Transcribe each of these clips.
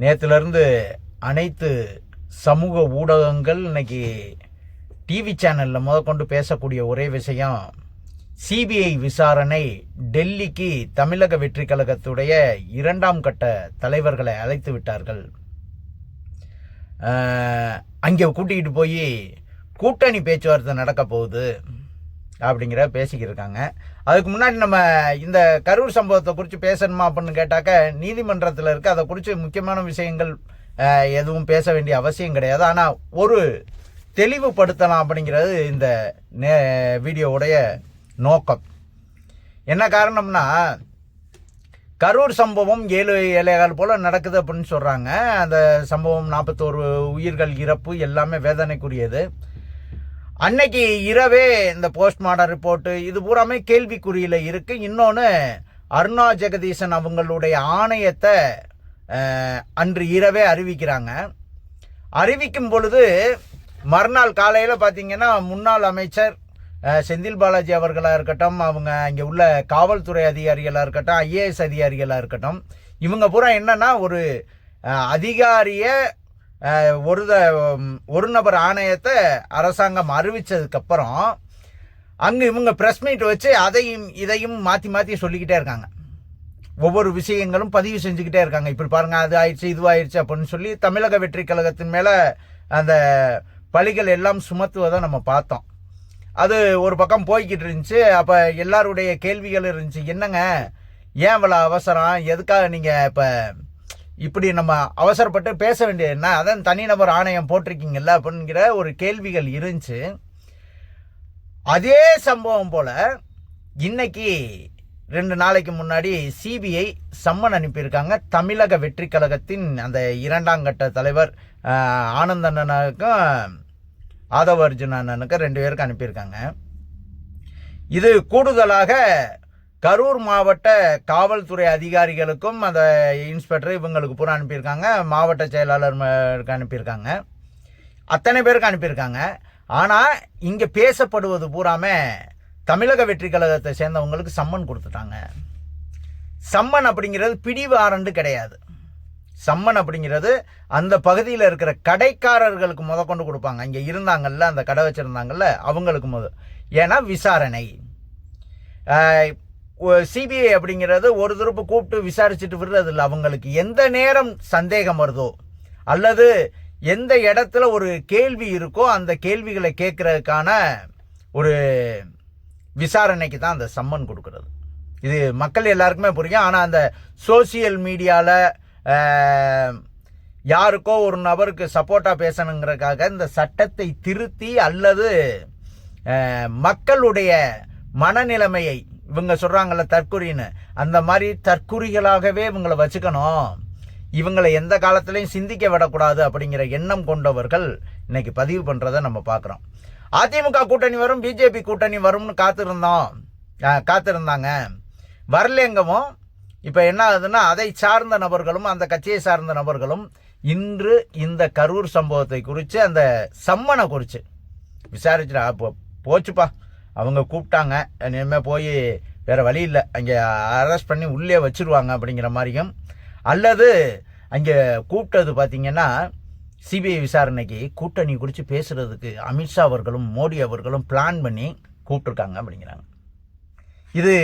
நேற்றுலேருந்து அனைத்து சமூக ஊடகங்கள் இன்னைக்கு டிவி சேனலில் முதற்கொண்டு பேசக்கூடிய ஒரே விஷயம் சிபிஐ விசாரணை டெல்லிக்கு தமிழக வெற்றி கழகத்துடைய இரண்டாம் கட்ட தலைவர்களை அழைத்து விட்டார்கள். அங்கே கூட்டிகிட்டு போய் கூட்டணி பேச்சுவார்த்தை நடக்க போகுது. அப்படிங்கிற பேசிக்கிட்டு இருக்காங்க அதுக்கு முன்னாடி நம்ம இந்த கரூர் சம்பவத்தை குறித்து பேசணுமா அப்படின்னு கேட்டாக்க நீதிமன்றத்தில் இருக்க அதை குறித்து முக்கியமான விஷயங்கள் எதுவும் பேச வேண்டிய அவசியம் கிடையாது. ஆனால் ஒரு தெளிவுபடுத்தலாம் அப்படிங்கிறது இந்த நே வீடியோவுடைய நோக்கம். என்ன காரணம்னா கரூர் சம்பவம் ஏழு ஏழைகள் போல் நடக்குது அப்படின்னு சொல்கிறாங்க அந்த சம்பவம் நாற்பத்தோரு உயிர்கள் இறப்பு எல்லாமே வேதனைக்குரியது. அன்னைக்கு இரவே இந்த போஸ்ட்மார்டம் ரிப்போர்ட்டு இது பூராமே கேள்விக்குறியில் இருக்கு. இன்னொன்று அருணா ஜெகதீசன் அவங்களுடைய ஆணையத்தை அன்று இரவே அறிவிக்கிறாங்க. அறிவிக்கும் பொழுது மறுநாள் காலையில் பார்த்தீங்கன்னா முன்னாள் அமைச்சர் செந்தில் பாலாஜி அவர்களாக இருக்கட்டும் அவங்க இங்கே உள்ள காவல்துறை அதிகாரிகளாக இருக்கட்டும் ஐஏஎஸ் அதிகாரிகளாக இருக்கட்டும் இவங்க பூரா என்னென்னா ஒரு அதிகாரியை ஒரு ஒரு நபர் ஆணையத்தை அரசாங்கம் அறிவித்ததுக்கப்புறம் அங்கே இவங்க ப்ரெஸ் மீட் வச்சு அதையும் இதையும் மாற்றி மாற்றி சொல்லிக்கிட்டே இருக்காங்க. ஒவ்வொரு விஷயங்களும் பதிவு செஞ்சுக்கிட்டே இருக்காங்க. இப்படி பாருங்க அது ஆயிடுச்சு இதுவாயிடுச்சு அப்படின்னு சொல்லி தமிழக வெற்றி கழகத்தின் மேலே அந்த பழிகள் எல்லாம் சுமத்துவதை நம்ம பார்த்தோம். அது ஒரு பக்கம் போய்கிட்டு இருந்துச்சு. அப்போ எல்லாருடைய கேள்விகள் இருந்துச்சு. என்னங்க? ஏன் இவ்வளோ அவசரம்? எதுக்காக நீங்கள் இப்போ இப்படி நம்ம அவசரப்பட்டு பேச வேண்டியது என்ன? அதான் தனிநபர் ஆணையம் போட்டிருக்கீங்கல்ல அப்படிங்கிற ஒரு கேள்விகள் இருந்துச்சு. அதே சம்பவம் போல் இன்னைக்கு ரெண்டு நாளைக்கு முன்னாடி சிபிஐ சம்மன் அனுப்பியிருக்காங்க. தமிழக வெற்றி கழகத்தின் அந்த இரண்டாம் கட்ட தலைவர் ஆனந்தண்ணனுக்கும் அண்ணனுக்கும் ஆதவ அர்ஜுன் அண்ணனுக்கும் ரெண்டு பேருக்கு அனுப்பியிருக்காங்க. இது கூடுதலாக கரூர் மாவட்ட காவல்துறை அதிகாரிகளுக்கும் அந்த இன்ஸ்பெக்டர் இவங்களுக்கு பூரா அனுப்பியிருக்காங்க. மாவட்ட செயலாளருக்கு அனுப்பியிருக்காங்க. அத்தனை பேருக்கு அனுப்பியிருக்காங்க. ஆனால் இங்கே பேசப்படுவது பூராமே தமிழக வெற்றி கழகத்தை சேர்ந்தவங்களுக்கு சம்மன் கொடுத்துட்டாங்க. சம்மன் அப்படிங்கிறது பிடிவாரண்டு கிடையாது. சம்மன் அப்படிங்கிறது அந்த பகுதியில் இருக்கிற கடைக்காரர்களுக்கு முத கொண்டு கொடுப்பாங்க. இங்கே இருந்தாங்கல்ல அந்த கடை வச்சுருந்தாங்கல்ல அவங்களுக்கு முத ஏன்னா விசாரணை. சிபிஐ அப்படிங்கிறது ஒரு திருப்பு கூப்பிட்டு விசாரிச்சுட்டு விடுறது இல்லை. அவங்களுக்கு எந்த நேரம் சந்தேகம் வருதோ அல்லது எந்த இடத்துல ஒரு கேள்வி இருக்கோ அந்த கேள்விகளை கேட்கறதுக்கான ஒரு விசாரணைக்கு தான் அந்த சம்மன் கொடுக்கறது. இது மக்கள் எல்லாருக்குமே புரியும். ஆனால் அந்த சோசியல் மீடியாவில் யாருக்கோ ஒரு நபருக்கு சப்போர்ட்டாக பேசணுங்கிறதுக்காக இந்த சட்டத்தை திருத்தி அல்லது மக்களுடைய மனநிலைமையை இவங்க சொல்கிறாங்கல்ல தற்குறின்னு. அந்த மாதிரி தற்குறிகளாகவே இவங்களை வச்சுக்கணும். இவங்களை எந்த காலத்துலையும் சிந்திக்க விடக்கூடாது அப்படிங்கிற எண்ணம் கொண்டவர்கள் இன்னைக்கு பதிவு பண்ணுறதை நம்ம பார்க்குறோம். அதிமுக கூட்டணி வரும் பிஜேபி கூட்டணி வரும்னு காத்திருந்தோம். காத்திருந்தாங்க. வரலங்கவும் இப்போ என்ன ஆகுதுன்னா அதை சார்ந்த நபர்களும் அந்த கட்சியை சார்ந்த நபர்களும் இன்று இந்த கரூர் சம்பவத்தை குறித்து அந்த சம்மனை குறித்து விசாரிச்சுடா போ போச்சுப்பா. அவங்க கூப்பிட்டாங்க. இனிமேல் போய் வேறு வழி இல்லை. அங்கே அரெஸ்ட் பண்ணி உள்ளே வச்சிருவாங்க அப்படிங்கிற மாதிரியும். அல்லது அங்கே கூப்பிட்டது பார்த்தீங்கன்னா சிபிஐ விசாரணைக்கு கூட்டணி குறித்து பேசுகிறதுக்கு அமித்ஷா அவர்களும் மோடி அவர்களும் பிளான் பண்ணி கூப்பிட்ருக்காங்க அப்படிங்கிறாங்க. இது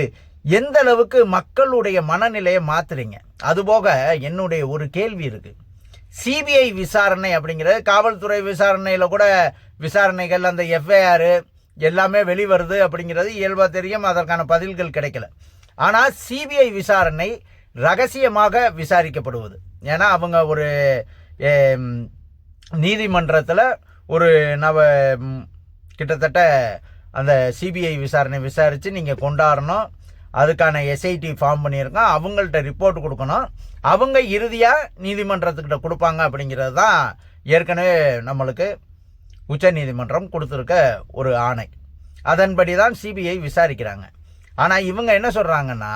எந்த அளவுக்கு மக்களுடைய மனநிலையை மாத்துறீங்க? அதுபோக என்னுடைய ஒரு கேள்வி இருக்குது சிபிஐ விசாரணை அப்படிங்கிறது காவல்துறை விசாரணையில் கூட விசாரணைகள் அந்த எஃப்ஐஆர் எல்லாமே வெளிவருது அப்படிங்கிறது இயல்பாக தெரியும் அதற்கான பதில்கள் கிடைக்கல. ஆனால் சிபிஐ விசாரணை ரகசியமாக விசாரிக்கப்படுவது. ஏன்னா அவங்க ஒரு நீதிமன்றத்தில் ஒரு நவ கிட்டத்தட்ட அந்த சிபிஐ விசாரணை விசாரித்து நீங்கள் கொண்டாடணும். அதுக்கான எஸ்ஐடி ஃபார்ம் பண்ணியிருக்கோம் அவங்கள்ட்ட ரிப்போர்ட் கொடுக்கணும். அவங்க இறுதியாக நீதிமன்றத்துக்கிட்ட கொடுப்பாங்க அப்படிங்கிறது தான் ஏற்கனவே நம்மளுக்கு உச்சநீதிமன்றம் கொடுத்துருக்க ஒரு ஆணை. அதன்படி தான் சிபிஐ விசாரிக்கிறாங்க. ஆனால் இவங்க என்ன சொல்கிறாங்கன்னா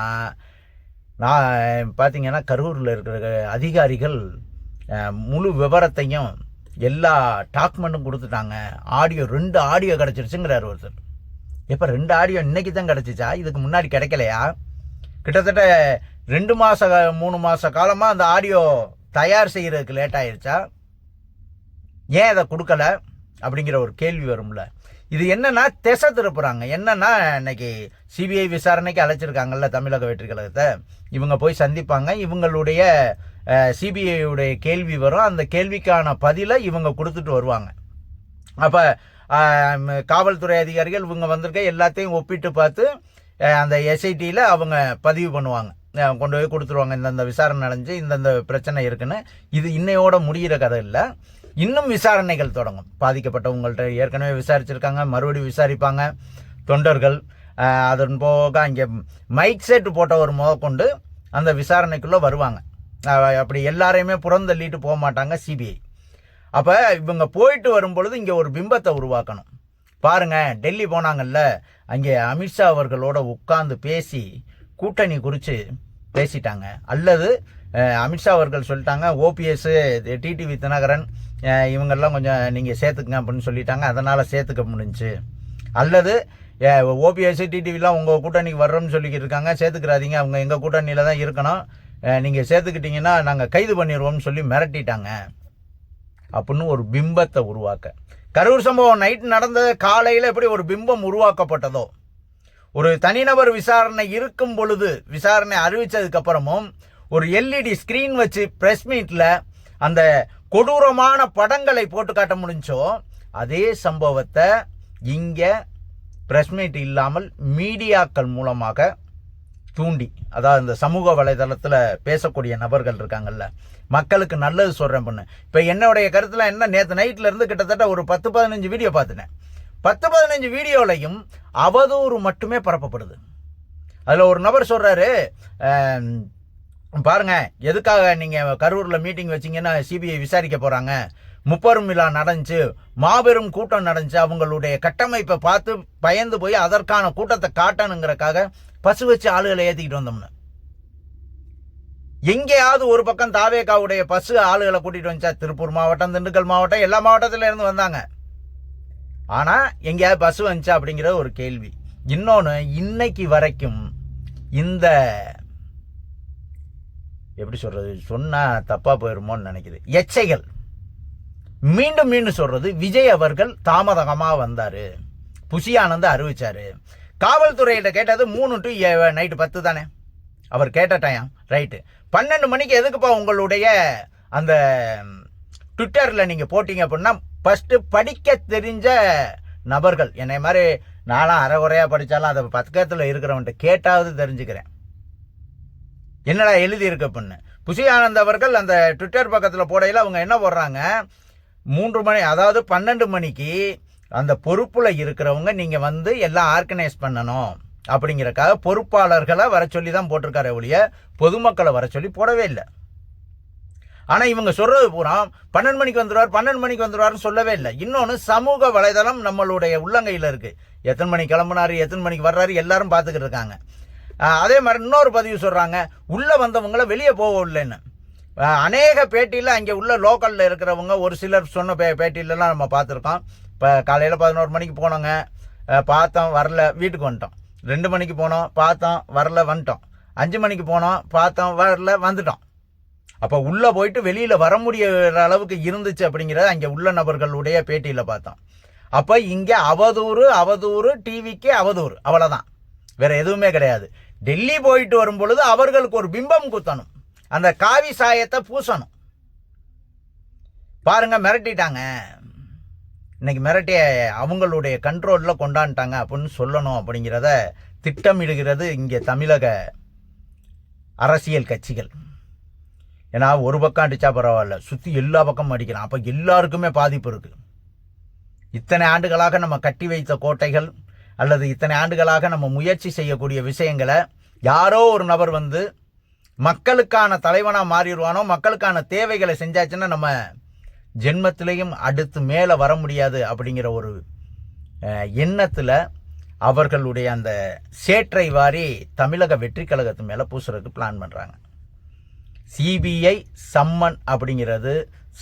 நான் பார்த்தீங்கன்னா கரூரில் இருக்கிற அதிகாரிகள் முழு விவரத்தையும் எல்லா டாக்குமெண்ட்டும் கொடுத்துட்டாங்க. ஆடியோ ரெண்டு ஆடியோ கிடச்சிருச்சுங்கிறார் ஒருத்தர். எப்போ ரெண்டு ஆடியோ இன்னைக்கு தான் கிடச்சிச்சா? இதுக்கு முன்னாடி கிடைக்கலையா? கிட்டத்தட்ட ரெண்டு மாத மூணு மாத காலமாக அந்த ஆடியோ தயார் செய்கிறதுக்கு லேட் ஆயிடுச்சா ஏன் அதை கொடுக்கல? அப்படிங்கிற ஒரு கேள்வி வரும்ல. இது என்னன்னா திசை திருப்புறாங்க. என்னன்னா இன்னைக்கு சிபிஐ விசாரணைக்கு அழைச்சிருக்காங்கல்ல தமிழக வெற்றி கழகத்தை இவங்க போய் சந்திப்பாங்க. இவங்களுடைய சிபிஐயுடைய கேள்வி வரும். அந்த கேள்விக்கான பதிலை இவங்க கொடுத்துட்டு வருவாங்க. அப்போ காவல்துறை அதிகாரிகள் இவங்க வந்திருக்க எல்லாத்தையும் ஒப்பிட்டு பார்த்து அந்த எஸ்ஐடியில் அவங்க பதிவு பண்ணுவாங்க. கொண்டு போய் கொடுத்துருவாங்க. இந்தந்த விசாரணை நடந்துச்சு இந்தந்த பிரச்சனை இருக்குன்னு. இது இன்னையோட முடிகிற கதை இல்லை. இன்னும் விசாரணைகள் தொடங்கும். பாதிக்கப்பட்டவங்கள்ட்ட ஏற்கனவே விசாரிச்சிருக்காங்க மறுபடியும் விசாரிப்பாங்க. தொண்டர்கள் அதன் போக அங்கே மைக் செட் போட்டவர் முதற்கொண்டு அந்த விசாரணைக்குள்ளே வருவாங்க. அப்படி எல்லாரையுமே புறந்தள்ளிட்டு போக மாட்டாங்க சிபிஐ. அப்போ இவங்க போயிட்டு வரும் பொழுது இங்கே ஒரு பிம்பத்தை உருவாக்கணும். பாருங்கள் டெல்லி போனாங்கல்ல அங்கே அமித்ஷா அவர்களோட உட்காந்து பேசி கூட்டணி குறித்து பேசிட்டாங்க. அல்லது அமித்ஷா அவர்கள் சொல்லிட்டாங்க ஓபிஎஸ் டிடிவி தினகரன் இவங்கெல்லாம் கொஞ்சம் நீங்கள் சேர்த்துக்குங்க அப்படின்னு சொல்லிட்டாங்க. அதனால் சேர்த்துக்க முடிஞ்சுச்சு அல்லது ஓபிஎஸ் டிடிவிலாம் உங்கள் கூட்டணிக்கு வர்றோம்னு சொல்லிக்கிட்டு இருக்காங்க சேர்த்துக்கிறாதீங்க. அவங்க எங்கள் கூட்டணியில் தான் இருக்கணும். நீங்கள் சேர்த்துக்கிட்டிங்கன்னா நாங்கள் கைது பண்ணிடுவோம்னு சொல்லி மிரட்டிட்டாங்க. அப்படின்னு ஒரு பிம்பத்தை உருவாக்க. கரூர் சம்பவம் நைட் நடந்த காலையில் எப்படி ஒரு பிம்பம் உருவாக்கப்பட்டதோ ஒரு தனிநபர் விசாரணை இருக்கும் பொழுது விசாரணை அறிவித்ததுக்கப்புறமும் ஒரு எல்இடி ஸ்கிரீன் வச்சு பிரஸ் மீட்டில் அந்த கொடூரமான படங்களை போட்டு காட்ட முடிஞ்சோ அதே சம்பவத்தை இங்கே பிரஸ் மீட் இல்லாமல் மீடியாக்கள் மூலமாக தூண்டி அதாவது இந்த சமூக வலைதளத்தில் பேசக்கூடிய நபர்கள் இருக்காங்கல்ல மக்களுக்கு நல்லது சொல்கிறேன் பொண்ணு. இப்போ என்னுடைய கருத்தில் என்ன? நேற்று நைட்டில் இருந்து கிட்டத்தட்ட ஒரு பத்து பதினஞ்சு வீடியோ பார்த்துட்டேன். பத்து பதினஞ்சு வீடியோலையும் அவதூறு மட்டுமே பரப்பப்படுது. அதில் ஒரு நபர் சொல்கிறாரு பாருங்க எதுக்காக நீங்கள் கரூரில் மீட்டிங் வச்சிங்கன்னா சிபிஐ விசாரிக்க போகிறாங்க முப்பெரும் விழா நடந்துச்சு மாபெரும் கூட்டம் நடந்துச்சு அவங்களுடைய கட்டமைப்பை பார்த்து பயந்து போய் அதற்கான கூட்டத்தை காட்டணுங்கிறக்காக பசு வச்சு ஆளுகளை ஏற்றிக்கிட்டு வந்தோம்னு. எங்கேயாவது ஒரு பக்கம் தாவேகாவுடைய பசு ஆளுகளை கூட்டிகிட்டு வந்துச்சா? திருப்பூர் மாவட்டம் திண்டுக்கல் மாவட்டம் எல்லா மாவட்டத்திலேருந்து வந்தாங்க. ஆனால் எங்கேயாவது பஸ் வந்துச்சா அப்படிங்கிற ஒரு கேள்வி. இன்னொன்று இன்னைக்கு வரைக்கும் இந்த எப்படி சொல்றது? சொன்னா தப்பா போயிருமோன்னு நினைக்குது. எச்சைகள். மீண்டும் மீண்டும் சொல்றது விஜய் அவர்கள் தாமதமாக வந்தாரு. புசி ஆனந்த் அறிவிச்சாரு. காவல்துறையிட்ட கேட்டது மூணு டு நைட்டு பத்து தானே? அவர் கேட்ட டைம் ரைட்டு பன்னெண்டு மணிக்கு எதுக்குப்பா உங்களுடைய அந்த ட்விட்டரில் நீங்கள் போட்டிங்க அப்படின்னா ஃபஸ்ட்டு படிக்க தெரிஞ்ச நபர்கள் என்னை மாதிரி நானும் அரைகுறையாக படித்தாலும் அதை பக்கத்தில் இருக்கிறவன்ட்ட கேட்டாவது தெரிஞ்சுக்கிறேன். என்னடா எழுதியிருக்கு அப்படின்னு. புசி ஆனந்த் அவர்கள் அந்த ட்விட்டர் பக்கத்தில் போடையில் அவங்க என்ன போடுறாங்க? மூன்று மணி அதாவது பன்னெண்டு மணிக்கு அந்த பொறுப்பில் இருக்கிறவங்க நீங்கள் வந்து எல்லாம் ஆர்கனைஸ் பண்ணணும் அப்படிங்கிறக்காக பொறுப்பாளர்களை வர சொல்லி தான் போட்டிருக்காரு ஒழிய பொதுமக்களை வர சொல்லி போடவே இல்லை. ஆனால் இவங்க சொல்றது பூரா பன்னெண்டு மணிக்கு வந்துடுவார் பன்னெண்டு மணிக்கு வந்துடுவார்னு சொல்லவே இல்லை. இன்னொன்று சமூக வலைதளம் நம்மளுடைய உள்ளங்கையில் இருக்குது எத்தனை மணிக்கு கிளம்புனாரு எத்தனை மணிக்கு வர்றாரு எல்லாரும் பார்த்துக்கிட்டு இருக்காங்க. அதே மாதிரி இன்னொரு பதிவு சொல்கிறாங்க உள்ளே வந்தவங்கள வெளியே போக இல்லைன்னு அநேக பேட்டியில் அங்கே உள்ள லோக்கலில் இருக்கிறவங்க ஒரு சிலர் சொன்ன பே பேட்டியிலலாம் நம்ம பார்த்துருக்கோம். இப்போ காலையில் பதினோரு மணிக்கு போனோங்க பார்த்தோம் வரல வீட்டுக்கு வந்துட்டோம். ரெண்டு மணிக்கு போனோம் பார்த்தோம் வரல வந்துட்டோம். அஞ்சு மணிக்கு போனோம் பார்த்தோம் வரல வந்துட்டோம். அப்போ உள்ளே போயிட்டு வெளியில் வர முடியிற அளவுக்கு இருந்துச்சு அப்படிங்கிறத அங்கே உள்ள நபர்களுடைய பேட்டியில் பார்த்தோம். அப்போ இங்கே அவதூறு அவதூறு டிவிக்கு அவதூறு. அவ்வளோதான் வேற எதுவுமே கிடையாது. டெல்லி போயிட்டு வரும் பொழுது அவர்களுக்கு ஒரு பிம்பம் குத்தணும். அந்த காவி சாயத்தை பூசணும். பாருங்க மிரட்டிட்டாங்க. இன்னைக்கு மிரட்டிய அவங்களுடைய கண்ட்ரோலில் கொண்டாந்துட்டாங்க அப்படின்னு சொல்லணும் அப்படிங்கிறத திட்டமிடுகிறது இங்கே தமிழக அரசியல் கட்சிகள். ஏன்னா ஒரு பக்கம் அடித்தா பரவாயில்ல. சுற்றி எல்லா பக்கமும் அடிக்கிறான் அப்போ எல்லாருக்குமே பாதிப்பு இருக்குது இத்தனை ஆண்டுகளாக நம்ம கட்டி வைத்த கோட்டைகள் அல்லது இத்தனை ஆண்டுகளாக நம்ம முயற்சி செய்யக்கூடிய விஷயங்களை யாரோ ஒரு நபர் வந்து மக்களுக்கான தலைவனாக மாறிடுவானோ மக்களுக்கான தேவைகளை செஞ்சாச்சுன்னா நம்ம ஜென்மத்திலையும் அடுத்து மேலே வர முடியாது அப்படிங்கிற ஒரு எண்ணத்தில் அவர்களுடைய அந்த சேற்றை வாரி தமிழக வெற்றி கழகத்து மேலே பூசுறதுக்கு பிளான் பண்ணுறாங்க சிபிஐ சம்மன் அப்படிங்கிறது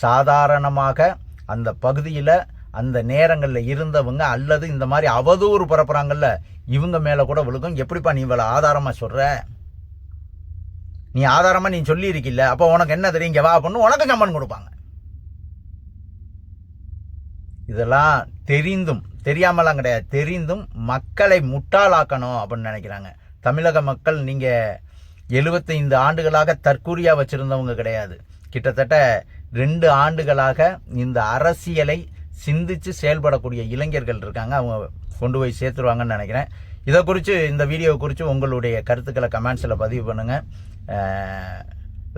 சாதாரணமாக அந்த பகுதியில் அந்த நேரங்களில் இருந்தவங்க அல்லது இந்த மாதிரி அவதூறு பரப்புகிறாங்கல்ல இவங்க மேலே கூட விழுக்கும் எப்படிப்பா நீ இவ்வளோ ஆதாரமாக சொல்கிற நீ ஆதாரமாக நீ சொல்லியிருக்கில்ல அப்போ உனக்கு என்ன தெரியும்? இங்கே வா அப்படின்னு உனக்கு சம்மன் கொடுப்பாங்க. இதெல்லாம் தெரிந்தும் தெரியாமலாம் கிடையாது. தெரிந்தும் மக்களை முட்டாளாக்கணும் அப்படின்னு நினைக்கிறாங்க. தமிழக மக்கள் நீங்கள் எழுபத்தைந்து ஆண்டுகளாக தற்கூரியாக வச்சுருந்தவங்க கிடையாது. கிட்டத்தட்ட ரெண்டு ஆண்டுகளாக இந்த அரசியலை சிந்திச்சு செயல்படக்கூடிய இளைஞர்கள் இருக்காங்க. அவங்க கொண்டு போய் சேர்த்துருவாங்கன்னு நினைக்கிறேன். இதை குறித்து இந்த வீடியோ குறித்து உங்களுடைய கருத்துக்களை கமெண்ட்ஸில் பதிவு பண்ணுங்கள்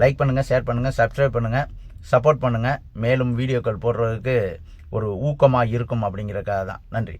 லைக் பண்ணுங்கள் ஷேர் பண்ணுங்கள் சப்ஸ்கிரைப் பண்ணுங்கள் சப்போர்ட் பண்ணுங்கள் மேலும் வீடியோக்கள் போடுறதுக்கு ஒரு ஊக்கமாக இருக்கும் அப்படிங்கிறக்காக தான். நன்றி.